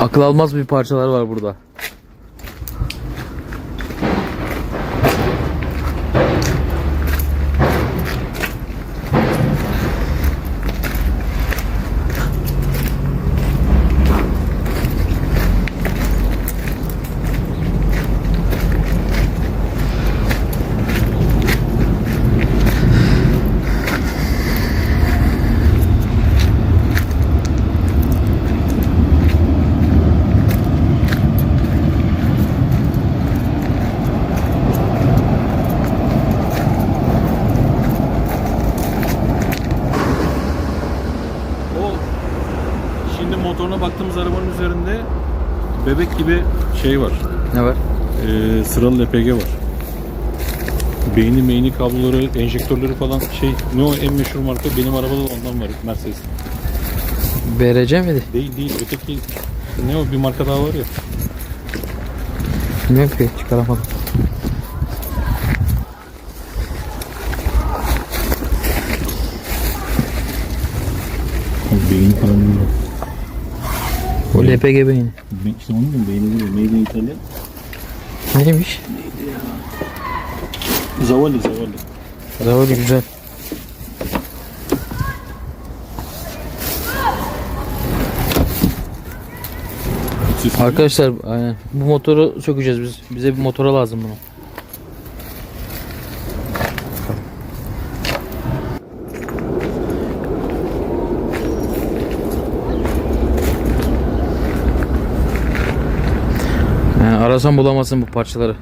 Akıl almaz bir parçalar var burada. O şimdi motoruna baktığımız arabanın üzerinde bebek gibi şey var. Ne var? Ee, sıralı LPG var. Beyni meyni kabloları, enjektörleri falan şey ne o en meşhur marka benim arabada da ondan var Mercedes. BRC miydi? Değil değil öteki ne o bir marka daha var ya. Bilmiyorum ki çıkaramadım. Beyni falan O LPG beyni. İşte onun gibi beyni değil. Made in Italy. Neymiş? Zavalli zavalli. Zavali güzel. Arkadaşlar aynen. Bu motoru sökeceğiz biz. Bize bir motora lazım bunu. Yani arasan bulamazsın bu parçaları.